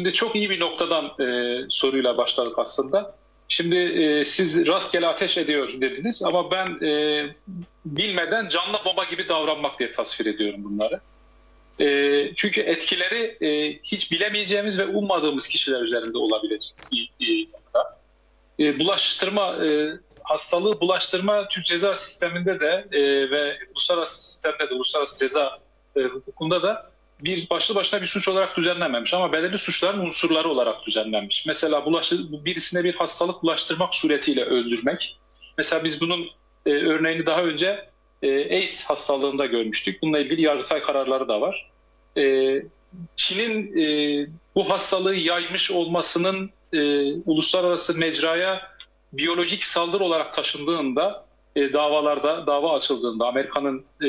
Şimdi çok iyi bir noktadan e, soruyla başladık aslında. Şimdi e, siz rastgele ateş ediyor dediniz ama ben e, bilmeden canlı bomba gibi davranmak diye tasvir ediyorum bunları. E, çünkü etkileri e, hiç bilemeyeceğimiz ve ummadığımız kişiler üzerinde olabilecek bir, bir nokta. E, bulaştırma e, hastalığı bulaştırma Türk ceza sisteminde de e, ve uluslararası sistemde de uluslararası ceza e, hukukunda da bir başlı başına bir suç olarak düzenlenmemiş ama belirli suçların unsurları olarak düzenlenmiş. Mesela bulaşı, birisine bir hastalık bulaştırmak suretiyle öldürmek. Mesela biz bunun e, örneğini daha önce e, AIDS hastalığında görmüştük. Bununla ilgili yargıtay kararları da var. E, Çin'in e, bu hastalığı yaymış olmasının e, uluslararası mecraya biyolojik saldırı olarak taşındığında e, davalarda dava açıldığında Amerika'nın e,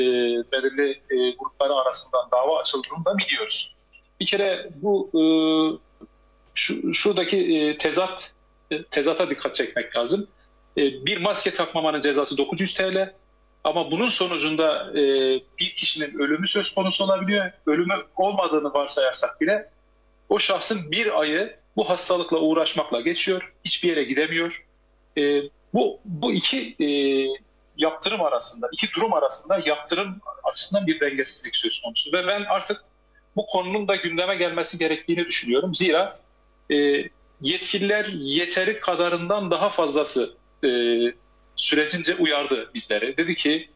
belirli e, grupları arasından dava açıldığında biliyoruz. Bir kere bu e, şu, şuradaki e, tezat e, tezata dikkat çekmek lazım. E, bir maske takmamanın cezası 900 TL ama bunun sonucunda e, bir kişinin ölümü söz konusu olabiliyor. Ölümü olmadığını varsayarsak bile o şahsın bir ayı bu hastalıkla uğraşmakla geçiyor. Hiçbir yere gidemiyor. E, bu bu iki e, yaptırım arasında, iki durum arasında yaptırım açısından bir dengesizlik söz konusu. Ve ben artık bu konunun da gündeme gelmesi gerektiğini düşünüyorum. Zira e, yetkililer yeteri kadarından daha fazlası e, sürecince uyardı bizleri. Dedi ki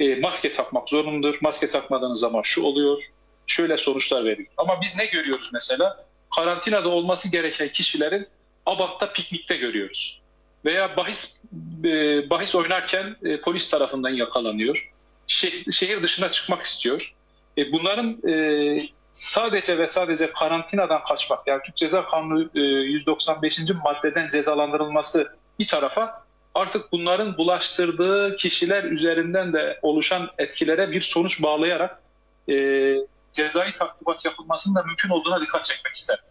e, maske takmak zorundur, maske takmadığınız zaman şu oluyor, şöyle sonuçlar veriyor. Ama biz ne görüyoruz mesela? Karantinada olması gereken kişilerin Abat'ta piknikte görüyoruz veya bahis e, bahis oynarken e, polis tarafından yakalanıyor. Şeh, şehir dışına çıkmak istiyor. E, bunların e, sadece ve sadece karantinadan kaçmak, yani Türk Ceza Kanunu e, 195. maddeden cezalandırılması bir tarafa artık bunların bulaştırdığı kişiler üzerinden de oluşan etkilere bir sonuç bağlayarak e, cezai takdibat yapılmasının da mümkün olduğuna dikkat çekmek isterim.